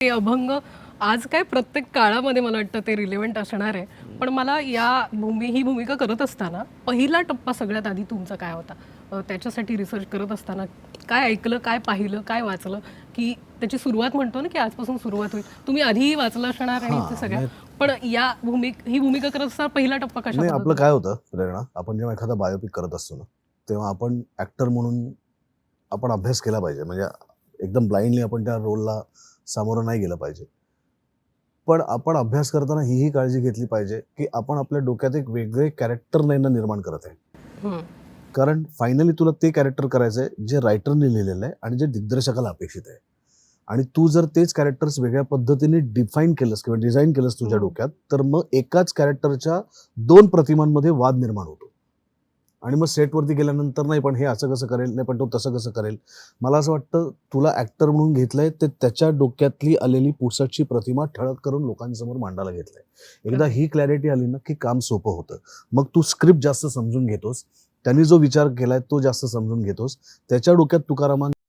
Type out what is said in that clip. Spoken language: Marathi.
ते अभंग आज काय प्रत्येक काळामध्ये मला वाटतं ते रिलेव्हंट असणार आहे. पण मला या भूमी ही भूमिका करत असताना पहिला टप्पा सगळ्यात आधी तुमचा काय होता? त्याच्यासाठी रिसर्च करत असताना काय ऐकलं काय पाहिलं काय वाचलं? की त्याची सुरुवात म्हणतो ना की आजपासून सुरुवात होईल. तुम्ही आधीही वाचलं असणार आणि सगळ्या पण या भूमिक ही भूमिका करत असताना पहिला टप्पा कशा आपलं काय होतं प्रेरणा? आपण जेव्हा एखादा बायोपिक करत असतो ना तेव्हा आपण ऍक्टर म्हणून आपण अभ्यास केला पाहिजे. म्हणजे एकदम ब्लाइंडली आपण त्या रोलला सामोरं नाही गेलं पाहिजे. पण आपण अभ्यास करताना हीही काळजी घेतली पाहिजे की आपण आपल्या डोक्यात एक वेगळे कॅरेक्टर लाईन निर्माण करत आहे. कारण फायनली तुला ते कॅरेक्टर करायचं आहे जे रायटरने लिहिलेलं आहे आणि जे दिग्दर्शकाला अपेक्षित आहे. आणि तू जर तेच कॅरेक्टर्स वेगळ्या पद्धतीने डिफाईन केलंस किंवा डिझाईन केलंस तुझ्या. डोक्यात तर मग एकाच कॅरेक्टरच्या दोन प्रतिमांमध्ये वाद निर्माण होतो. आणि मग सेटवरती गेल्यानंतर नाही पण हे असं कसं करेल? नाही पण तो तसं कसं करेल? मला असं वाटतं तुला ऍक्टर म्हणून घेतलंय ते त्याच्या डोक्यातली आलेली पुसटची प्रतिमा ठळक करून लोकांसमोर मांडायला घेतलंय. एकदा ही क्लॅरिटी आली ना की काम सोपं होतं. मग तू स्क्रिप्ट जास्त समजून घेतोस त्यांनी जो विचार केलाय तो जास्त समजून घेतोस त्याच्या डोक्यात तुकारामां